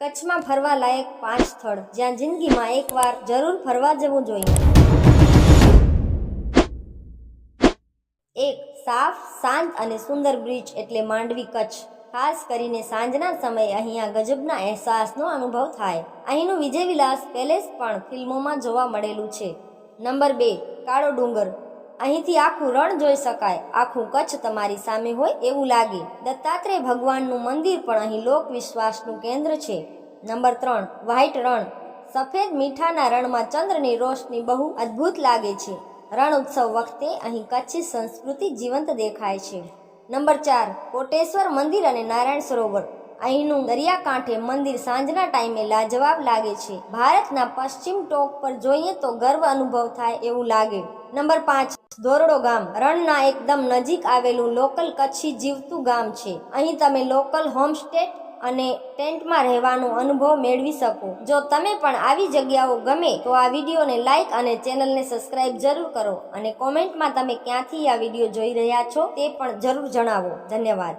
કચ્છમાં ફરવા લાયક પાંચ સ્થળ. જ્યાં જિંદગીમાં એકવાર જરૂર ફરવા જવું જોઈએ. એક, સાફ, શાંત અને સુંદર બ્રિજ એટલે માંડવી કચ્છ. ખાસ કરીને સાંજના સમયે અહીંયા ગજબના અહેસાસનો અનુભવ થાય. અહીંનું વિજય વિલાસ પેલેસ પણ ફિલ્મોમાં જોવા મળેલું છે. નંબર બે, કાળો ડુંગર. અહીંથી આખું રણ જોઈ શકાય. આખું કચ્છ તમારી સામે હોય એવું લાગે. દત્તાત્રેય ભગવાનનું મંદિર પણ અહીં લોક વિશ્વાસનું કેન્દ્ર છે. નંબર ત્રણ વ્હાઇટ રણ. સફેદ મીઠાના રણમાં ચંદ્રની રોશની બહુ અદ્ભુત લાગે છે. રણ ઉત્સવ વખતે અહીં કચ્છી સંસ્કૃતિ જીવંત દેખાય છે. નંબર ચાર, કોટેશ્વર મંદિર અને નારાયણ સરોવર. અહીંનું દરિયાકાંઠે મંદિર સાંજના ટાઈમે લાજવાબ લાગે છે. ભારતના પશ્ચિમ ટોક પર જોઈએ તો ગર્વ અનુભવ થાય એવું લાગે. નંબર પાંચ ધોરડો ગામ. રણના એકદમ નજીક આવેલું લોકલ કચ્છી જીવતું ગામ છે. અહીં તમે લોકલ હોમસ્ટે અને ટેન્ટમાં રહેવાનો અનુભવ મેળવી શકો. જો તમે પણ આવી જગ્યાઓ ગમે, તો આ વિડીયોને લાઇક અને ચેનલને સબસ્ક્રાઇબ જરૂર કરો અને કોમેન્ટમાં તમે ક્યાંથી આ વીડિયો જોઈ રહ્યા છો તે પણ જરૂર જણાવો. ધન્યવાદ.